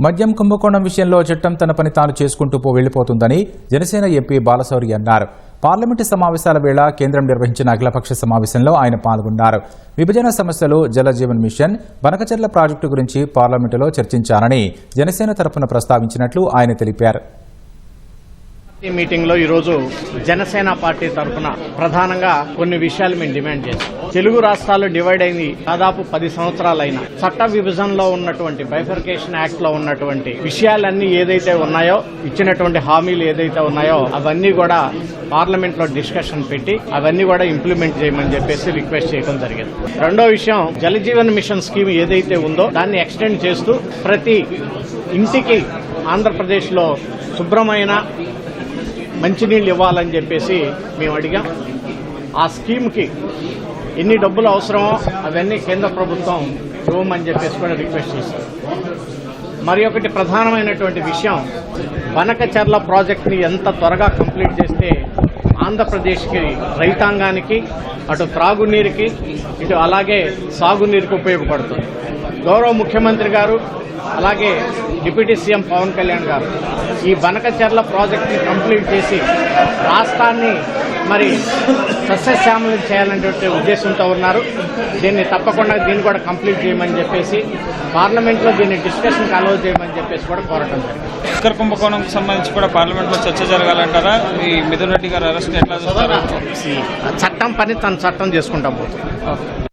మద్యం కుంభకోణం విషయంలో చట్టం తన పని తాను చేసుకుంటూ పో వెళ్ళిపోతుందని జనసేన ఎంపీ బాలశౌరి అన్నారు. పార్లమెంటు సమావేశాల వేళ కేంద్రం నిర్వహించిన అఖిలపక్ష సమావేశంలో ఆయన పాల్గొన్నారు. విభజన సమస్యలు జలజీవన్ మిషన్ బనకచర్ల ప్రాజెక్టు గురించి పార్లమెంటులో చర్చించారని జనసేన తరపున ప్రస్తావించినట్లు ఆయన తెలిపారు. ఈ మీటింగ్లో ఈరోజు జనసేన పార్టీ తరఫున ప్రధానంగా కొన్ని విషయాలు మేము డిమాండ్ చేస్తాం తెలుగు రాష్ట్రాలు డివైడ్ అయింది దాదాపు పది సంవత్సరాలైన. చట్ట విభజనలో ఉన్నటువంటి బైఫర్కేషన్ యాక్ట్లో ఉన్నటువంటి విషయాలన్నీ ఏదైతే ఉన్నాయో ఇచ్చినటువంటి హామీలు ఏదైతే ఉన్నాయో అవన్నీ కూడా పార్లమెంట్లో డిస్కషన్ పెట్టి అవన్నీ కూడా ఇంప్లిమెంట్ చేయమని చెప్పేసి రిక్వెస్ట్ చేయడం జరిగింది. రెండో విషయం జలజీవన్ మిషన్ స్కీమ్ ఏదైతే ఉందో దాన్ని ఎక్స్టెండ్ చేస్తూ ప్రతి ఇంటికి ఆంధ్రప్రదేశ్లో శుభ్రమైన మంచినీళ్ళు ఇవ్వాలని చెప్పేసి మేము అడిగాం. ఆ స్కీమ్కి ఎన్ని డబ్బులు అవసరమో అవన్నీ కేంద్ర ప్రభుత్వం ఇవ్వమని చెప్పేసి కూడా రిక్వెస్ట్ చేశాం మరి ఒకటి ప్రధానమైనటువంటి విషయం వనకచర్ల ప్రాజెక్ట్ని ఎంత త్వరగా కంప్లీట్ చేస్తే ఆంధ్రప్రదేశ్కి రైతాంగానికి అటు త్రాగునీరుకి ఇటు అలాగే సాగునీరుకి ఉపయోగపడుతుంది. గౌరవ ముఖ్యమంత్రి గారు అలాగే డిప్యూటీ సీఎం పవన్ కళ్యాణ్ గారు ఈ బనకచెర్ల ప్రాజెక్ట్ని కంప్లీట్ చేసి రాష్ట్రాన్ని మరి సస్యశ్యామలం చేయాలనేటువంటి ఉద్దేశంతో ఉన్నారు. దీన్ని తప్పకుండా దీన్ని కూడా కంప్లీట్ చేయమని చెప్పేసి పార్లమెంట్లో దీన్ని డిస్కషన్కి అలౌ చేయమని చెప్పేసి కూడా కోరటం జరిగింది. లిక్కర్ కుంభకోణంకి సంబంధించి కూడా పార్లమెంట్లో చర్చ జరగాలంటారా? ఈ మిథున్ రెడ్డి గారు అరెస్ట్ ఎట్లా చట్టం పని తన చట్టం చేసుకుంటా పోతుంది.